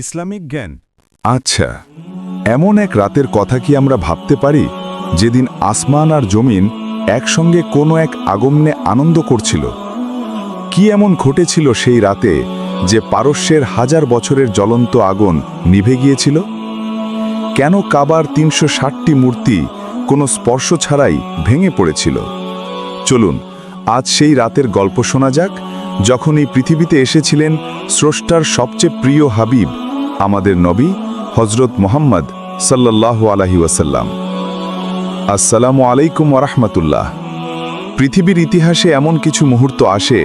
Islamic জ্ঞান। আচ্ছা এমন এক রাতের কথা কি আমরা ভাবতে পারি, যেদিন আসমান আর জমিন একসঙ্গে কোনো এক আগমনে আনন্দ করছিল? কি এমন ঘটেছিল সেই রাতে যে পারস্যের হাজার বছরের জ্বলন্ত আগুন নিভে গিয়েছিল? কেন কাবার তিনশো ষাটটি মূর্তি কোনো স্পর্শ ছাড়াই ভেঙে পড়েছিল? চলুন, আজ সেই রাতের গল্প শোনা যাক, যখন এই পৃথিবীতে এসেছিলেন স্রষ্টার সবচেয়ে প্রিয় হাবিব আমাদের নবী হজরত মোহাম্মদ সাল্লাহ আলহি ওয়াসাল্লাম। আসসালামু আলাইকুম ওরহমতুল্লাহ পৃথিবীর ইতিহাসে এমন কিছু মুহূর্ত আসে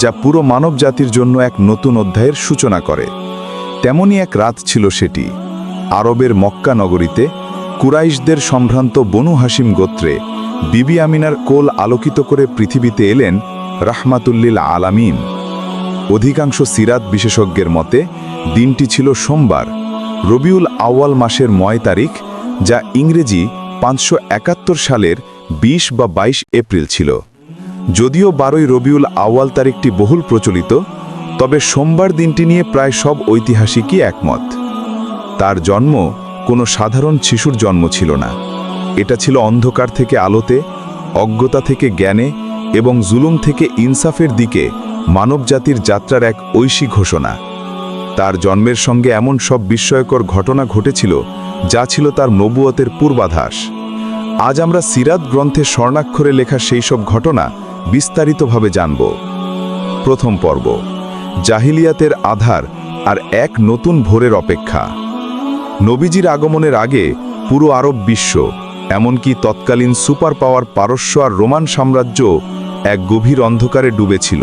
যা পুরো মানব জাতির জন্য এক নতুন অধ্যায়ের সূচনা করে। তেমনই এক রাত ছিল সেটি। আরবের মক্কা নগরীতে কুরাইশদের সম্ভ্রান্ত বনু হাসিম গোত্রে বিবি আমিনার কোল আলোকিত করে পৃথিবীতে এলেন রাহমাতুল্লিল আলামিন। অধিকাংশ সিরাত বিশেষজ্ঞের মতে, দিনটি ছিল সোমবার, রবিউল আউয়াল মাসের ময় তারিখ, যা ইংরেজি পাঁচশো একাত্তর সালের ২০ বা ২২ এপ্রিল ছিল। যদিও বারোই রবিউল আউয়াল তারিখটি বহুল প্রচলিত, তবে সোমবার দিনটি নিয়ে প্রায় সব ঐতিহাসিকই একমত। তার জন্ম কোনো সাধারণ শিশুর জন্ম ছিল না। এটা ছিল অন্ধকার থেকে আলোতে, অজ্ঞতা থেকে জ্ঞানে এবং জুলুম থেকে ইনসাফের দিকে মানবজাতির যাত্রার এক ঐশী ঘোষণা। তার জন্মের সঙ্গে এমন সব বিস্ময়কর ঘটনা ঘটেছিল, যা ছিল তার নবুয়তের পূর্বাধাস। আজ আমরা সিরাত গ্রন্থে স্বর্ণাক্ষরে লেখা সেই সব ঘটনা বিস্তারিতভাবে জানব। প্রথম পর্ব, জাহিলিয়াতের আধার আর এক নতুন ভোরের অপেক্ষা। নবীজির আগমনের আগে পুরো আরব বিশ্ব, এমনকি তৎকালীন সুপার পাওয়ার পারস্য আর রোমান সাম্রাজ্য এক গভীর অন্ধকারে ডুবেছিল।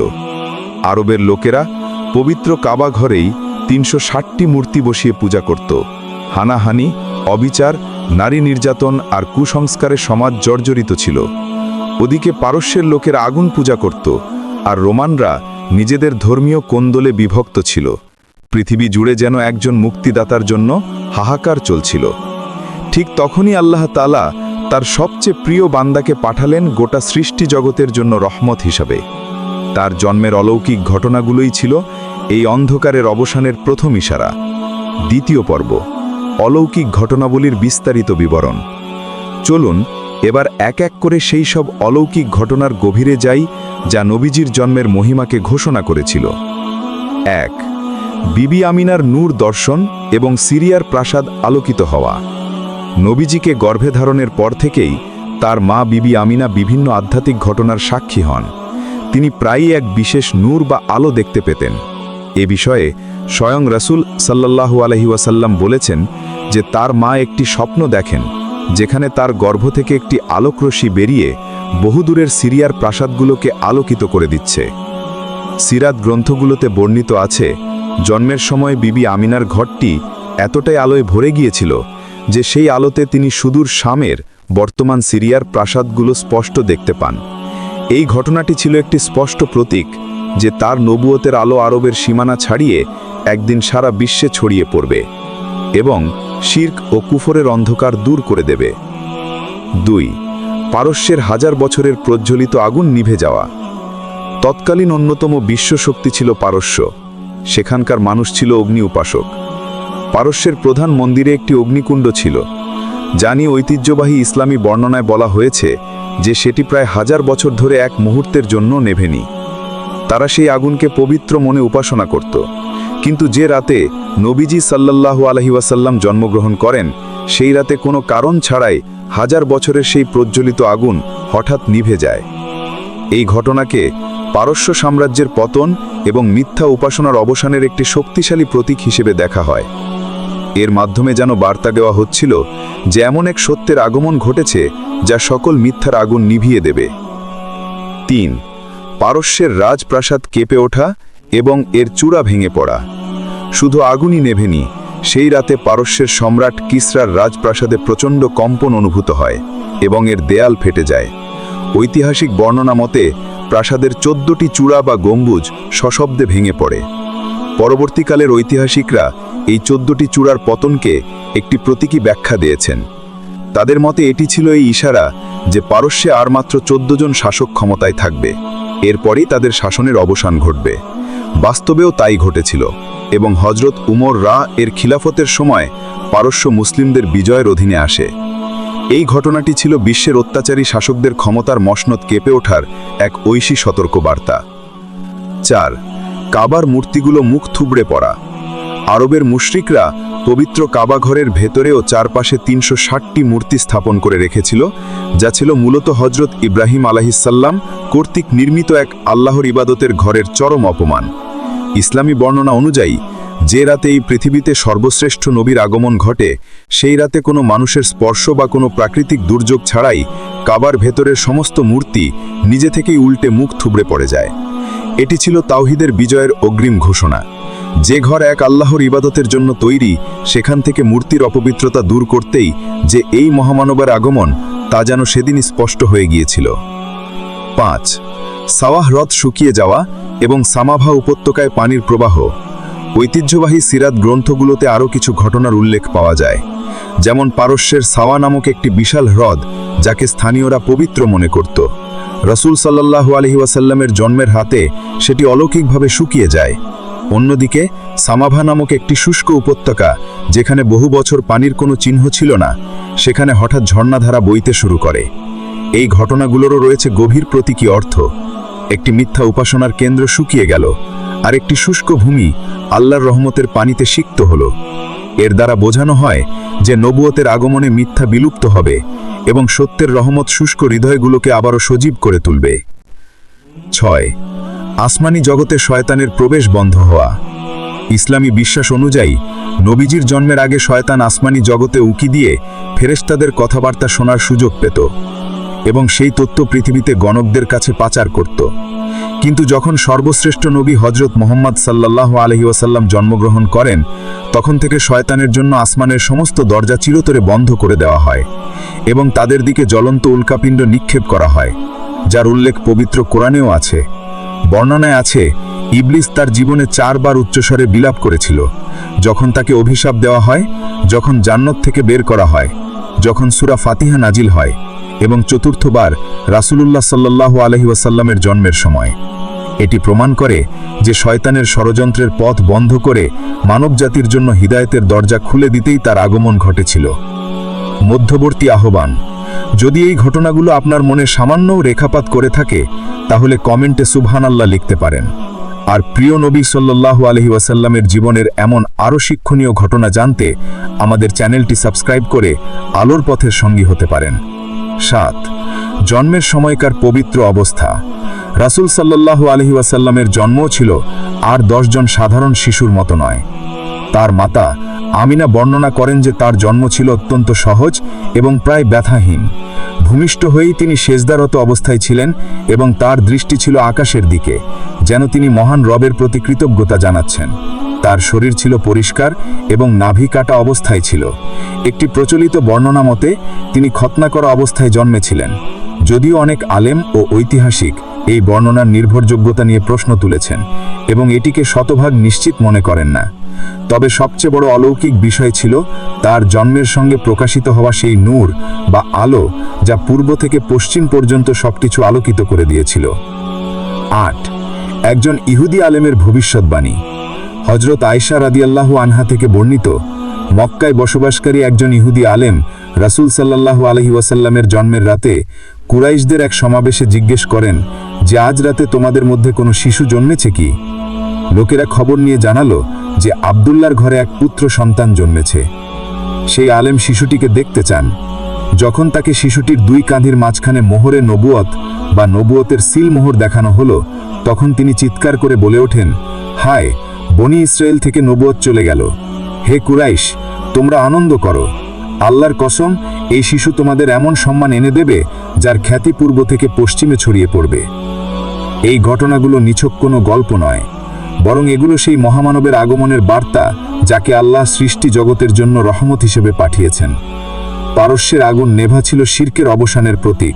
আরবের লোকেরা পবিত্র কাবা ঘরেই তিনশো ষাটটি মূর্তি বসিয়ে পূজা করত। হানাহানি, অবিচার, নারী নির্যাতন আর কুসংস্কারে সমাজ জর্জরিত ছিল। ওদিকে পারস্যের লোকের আগুন পূজা করত আর রোমানরা নিজেদের ধর্মীয় কোন্দলে বিভক্ত ছিল। পৃথিবী জুড়ে যেন একজন মুক্তিদাতার জন্য হাহাকার চলছিল। ঠিক তখনই আল্লাহ তালা তার সবচেয়ে প্রিয় বান্দাকে পাঠালেন গোটা সৃষ্টি জগতের জন্য রহমত হিসাবে। তার জন্মের অলৌকিক ঘটনাগুলোই ছিল এই অন্ধকারের অবসানের প্রথম ইশারা। দ্বিতীয় পর্ব, অলৌকিক ঘটনাবলীর বিস্তারিত বিবরণ। চলুন, এবার এক এক করে সেই সব অলৌকিক ঘটনার গভীরে যাই, যা নবীজির জন্মের মহিমাকে ঘোষণা করেছিল। এক, বিবি আমিনার নূর দর্শন এবং সিরিয়ার প্রাসাদ আলোকিত হওয়া। নবীজিকে গর্ভে ধারণের পর থেকেই তার মা বিবি আমিনা বিভিন্ন আধ্যাত্মিক ঘটনার সাক্ষী হন। তিনি প্রায়ই এক বিশেষ নূর বা আলো দেখতে পেতেন। এ বিষয়ে স্বয়ং রসুল সাল্লাল্লাহু আলহি ওয়াসাল্লাম বলেছেন যে তার মা একটি স্বপ্ন দেখেন, যেখানে তার গর্ভ থেকে একটি আলোকরশ্মি বেরিয়ে বহুদূরের সিরিয়ার প্রাসাদগুলোকে আলোকিত করে দিচ্ছে। সিরাত গ্রন্থগুলোতে বর্ণিত আছে, জন্মের সময় বিবি আমিনার ঘরটি এতটাই আলোয় ভরে গিয়েছিল যে সেই আলোতে তিনি সুদূর শামের বর্তমান সিরিয়ার প্রাসাদগুলো স্পষ্ট দেখতে পান। এই ঘটনাটি ছিল একটি স্পষ্ট প্রতীক যে তার নবুয়তের আলো আরবের সীমানা ছাড়িয়ে একদিন সারা বিশ্বে ছড়িয়ে পড়বে এবং শির্ক ও কুফরের অন্ধকার দূর করে দেবে। দুই, পারস্যের হাজার বছরের প্রজ্বলিত আগুন নিভে যাওয়া। তৎকালীন অন্যতম বিশ্বশক্তি ছিল পারস্য। সেখানকার মানুষ ছিল অগ্নি উপাসক। পারস্যের প্রধান মন্দিরে একটি অগ্নিকুণ্ড ছিল। নিয়ে ঐতিহ্যবাহী ইসলামী বর্ণনায় বলা হয়েছে যে সেটি প্রায় হাজার বছর ধরে এক মুহূর্তের জন্য নেভেনি। তারা সেই আগুনকে পবিত্র মনে উপাসনা করত। কিন্তু যে রাতে নবীজি সাল্লাল্লাহু আলহি ওয়াসাল্লাম জন্মগ্রহণ করেন, সেই রাতে কোনো কারণ ছাড়াই হাজার বছরের সেই প্রজ্বলিত আগুন হঠাৎ নিভে যায়। এই ঘটনাকে পারস্য সাম্রাজ্যের পতন এবং মিথ্যা উপাসনার অবসানের একটি শক্তিশালী প্রতীক হিসেবে দেখা হয়। এর মাধ্যমে যেন বার্তা দেওয়া হচ্ছিল যে এমন এক সত্যের আগমন ঘটেছে যা সকল মিথ্যার আগুন নিভিয়ে দেবে। তিন, পারস্যের রাজপ্রাসাদ কেঁপে ওঠা এবং এর চূড়া ভেঙে পড়া। শুধু আগুনই নেভেনি, সেই রাতে পারস্যের সম্রাট কিসরার রাজপ্রাসাদে প্রচণ্ড কম্পন অনুভূত হয় এবং এর দেয়াল ফেটে যায়। ঐতিহাসিক বর্ণনা মতে, প্রাসাদের চোদ্দটি চূড়া বা গম্বুজ সশব্দে ভেঙে পড়ে। পরবর্তীকালের ঐতিহাসিকরা এই চোদ্দটি চূড়ার পতনকে একটি প্রতীকী ব্যাখ্যা দিয়েছেন। তাদের মতে এটি ছিল এই ইশারা যে পারস্যে আর মাত্র চোদ্দ জন শাসক ক্ষমতায় থাকবে। এরপরই তাদের শাসনের অবসান ঘটবে। বাস্তবেও তাই ঘটেছিল এবং হজরত উমর রা এর খিলাফতের সময় পারস্য মুসলিমদের বিজয়ের অধীনে আসে। এই ঘটনাটি ছিল বিশ্বের অত্যাচারী শাসকদের ক্ষমতার মসনদ কেঁপে ওঠার এক ঐশী সতর্কবার্তা। চার, কাবার মূর্তিগুলো মুখ থুবড়ে পড়া। আরবের মুশরিকরা পবিত্র কাবা ঘরের ভেতরে ও চারপাশে তিনশো ষাটটি মূর্তি স্থাপন করে রেখেছিল, যা ছিল মূলত হজরত ইব্রাহিম আলাহিসাল্লাম কর্তৃক নির্মিত এক আল্লাহর ইবাদতের ঘরের চরম অপমান। ইসলামী বর্ণনা অনুযায়ী, যে রাতে এই পৃথিবীতে সর্বশ্রেষ্ঠ নবীর আগমন ঘটে, সেই রাতে কোনো মানুষের স্পর্শ বা কোনো প্রাকৃতিক দুর্যোগ ছাড়াই কাবার ভেতরের সমস্ত মূর্তি নিজে থেকেই উল্টে মুখ থুবড়ে পড়ে যায়। এটি ছিল তাওহিদের বিজয়ের অগ্রিম ঘোষণা। যে ঘর এক আল্লাহর ইবাদতের জন্য তৈরি, সেখান থেকে মূর্তির অপবিত্রতা দূর করতেই যে এই মহামানবের আগমন, তা যেন সেদিনই স্পষ্ট হয়ে গিয়েছিল। পাঁচ, সাওয়াহ হ্রদ শুকিয়ে যাওয়া এবং সামাভা উপত্যকায় পানির প্রবাহ। ঐতিহ্যবাহী সিরাত গ্রন্থগুলোতে আরও কিছু ঘটনার উল্লেখ পাওয়া যায়। যেমন পারস্যের সাওয়া নামক একটি বিশাল হ্রদ, যাকে স্থানীয়রা পবিত্র মনে করত। রসুল সাল্লাহু আলহি ওয়াসাল্লামের জন্মের হাতে সেটি অলৌকিকভাবে শুকিয়ে যায়। অন্যদিকে, সামাভা নামক একটি শুষ্ক উপত্যকা, যেখানে বহু বছর পানির কোনো চিহ্ন ছিল না, সেখানে হঠাৎ ঝর্ণাধারা বইতে শুরু করে। এই ঘটনাগুলোরও রয়েছে গভীর প্রতীকী অর্থ। একটি মিথ্যা উপাসনার কেন্দ্র শুকিয়ে গেল, আর একটি শুষ্ক ভূমি আল্লাহর রহমতের পানিতে সিক্ত হল। এর দ্বারা বোঝানো হয় যে নবুয়তের আগমনে মিথ্যা বিলুপ্ত হবে এবং সত্যের রহমত শুষ্ক হৃদয়গুলোকে আবারও সজীব করে তুলবে। ছয় আসমানি জগতে শয়তানের প্রবেশ বন্ধ হওয়া। ইসলামী বিশ্বাস অনুযায়ী, নবীজির জন্মের আগে শয়তান আসমানি জগতে উকি দিয়ে ফেরেশতাদের কথাবার্তা শোনার সুযোগ পেত এবং সেই তথ্য পৃথিবীতে গণকদের কাছে পাচার করত। কিন্তু যখন সর্বশ্রেষ্ঠ নবী হজরত মোহাম্মদ সাল্লাহ আলহি ওয়াসাল্লাম জন্মগ্রহণ করেন, তখন থেকে শয়তানের জন্য আসমানের সমস্ত দরজা চিরতরে বন্ধ করে দেওয়া হয় এবং তাদের দিকে জ্বলন্ত উল্কাপিণ্ড নিক্ষেপ করা হয়, যার উল্লেখ পবিত্র কোরআনেও আছে। বর্ণনায় আছে, ইবলিস তার জীবনে চারবার উচ্চস্বরে বিলাপ করেছিল। যখন তাকে অভিশাপ দেওয়া হয়, যখন জান্নত থেকে বের করা হয়, যখন সুরা ফাতিহা নাজিল হয় এবং চতুর্থবার রাসুলুল্লাহ সাল্লাহ আলহি ওয়াসাল্লামের জন্মের সময়। এটি প্রমাণ করে যে শয়তানের ষড়যন্ত্রের পথ বন্ধ করে মানবজাতির জন্য হিদায়তের দরজা খুলে দিতেই তার আগমন ঘটেছিল। মধ্যবর্তী আহ্বান যদি এই ঘটনাগুলো আপনার মনে সামান্যও রেখাপাত করে থাকে, তাহলে কমেন্টে সুবহান আল্লাহ লিখতে পারেন। আর প্রিয় নবী সাল্লাল্লাহু আলহি ওয়াসাল্লামের জীবনের এমন আরও শিক্ষণীয় ঘটনা জানতে আমাদের চ্যানেলটি সাবস্ক্রাইব করে আলোর পথের সঙ্গী হতে পারেন। সাত, জন্মের সময়কার পবিত্র অবস্থা। রাসূল সাল্লাল্লাহু আলহি ওয়াসাল্লামের জন্মও ছিল আর দশজন সাধারণ শিশুর মতো নয়। তার মাতা আমিনা বর্ণনা করেন যে তার জন্ম ছিল অত্যন্ত সহজ এবং প্রায় ব্যথাহীন। ভূমিষ্ঠ হয়েই তিনি সেজদারত অবস্থায় ছিলেন এবং তার দৃষ্টি ছিল আকাশের দিকে, যেন তিনি মহান রবের প্রতি কৃতজ্ঞতা জানাচ্ছেন। তার শরীর ছিল পরিষ্কার এবং নাভি কাটা অবস্থায় ছিল। একটি প্রচলিত বর্ণনা মতে, তিনি খতনা করা অবস্থায় জন্মেছিলেন। যদিও অনেক আলেম ও ঐতিহাসিক এই বর্ণনার নির্ভরযোগ্যতা নিয়ে প্রশ্ন তুলেছেন এবং এটিকে শতভাগ নিশ্চিত মনে করেন না। তবে সবচেয়ে বড় অলৌকিক বিষয় ছিল তার জন্মের সঙ্গে প্রকাশিত হওয়া সেই নূর বা আলো যা পূর্ব থেকে পশ্চিম পর্যন্ত সবকিছু আলোকিত করে দিয়েছিল। আট, একজন ইহুদি আলেমের ভবিষ্যৎবাণী। হজরত আয়সা রাদিয়াল্লাহু আনহা থেকে বর্ণিত, মক্কায় বসবাসকারী একজন ইহুদি আলেম রাসূল সাল্লাল্লাহু আলহি ওয়াসাল্লামের জন্মের রাতে কুরাইশদের এক সমাবেশে জিজ্ঞেস করেন, যে আজ রাতে তোমাদের মধ্যে কোনো শিশু জন্মেছে কি? লোকেরা খবর নিয়ে জানালো যে আবদুল্লার ঘরে এক পুত্র সন্তান জন্মেছে। সেই আলেম শিশুটিকে দেখতে চান। যখন তাকে শিশুটির দুই কাঁধের মাঝখানে মোহরে নবুয়ত বা নবুয়তের সিল মোহর দেখানো হলো, তখন তিনি চিৎকার করে বলে ওঠেন, হায়, বনি ইসরায়েল থেকে নবুয়ত চলে গেল। হে কুরাইশ, তোমরা আনন্দ করো। আল্লাহর কসম, এই শিশু তোমাদের এমন সম্মান এনে দেবে যার খ্যাতি পূর্ব থেকে পশ্চিমে ছড়িয়ে পড়বে। এই ঘটনাগুলো নিছক কোনো গল্প নয়। বরং এগুলো সেই মহামানবের আগমনের বার্তা যাকে আল্লাহ সৃষ্টি জগতের জন্য রহমত হিসেবে পাঠিয়েছেন। পারস্যের আগুন নেভা ছিল শির্কের অবসানের প্রতীক।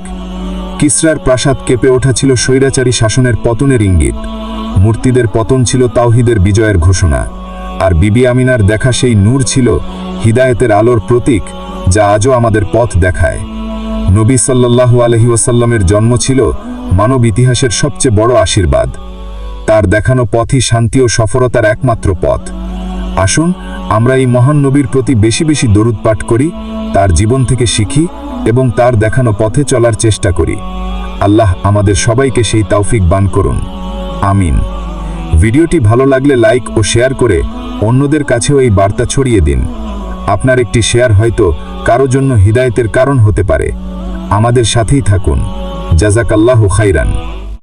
কিসরার প্রাসাদ কেঁপে ওঠা ছিল স্বৈরাচারী শাসনের পতনের ইঙ্গিত। মূর্তিদের পতন ছিল তাওহিদের বিজয়ের ঘোষণা। আর বিবি আমিনার দেখা সেই নূর ছিল হিদায়তের আলোর প্রতীক যা আজও আমাদের পথ দেখায়। নবী সাল্লাল্লাহু আলহি জন্ম ছিল মানব ইতিহাসের সবচেয়ে বড় আশীর্বাদ। তার দেখানো পথই শান্তি ও সফলতার একমাত্র পথ। আসুন, আমরা এই মহান নবীর প্রতি বেশি বেশি দরুদ পাঠ করি, তার জীবন থেকে শিখি এবং তার দেখানো পথে চলার চেষ্টা করি। আল্লাহ আমাদের সবাইকে সেই তৌফিক বান করুন। আমিন। ভিডিওটি ভালো লাগলে লাইক ও শেয়ার করে অন্যদের কাছেও এই বার্তা ছড়িয়ে দিন। আপনার একটি শেয়ার হয়তো কারও জন্য হিদায়তের কারণ হতে পারে। আমাদের সাথেই থাকুন। জাজাকাল্লাহ খাইরান।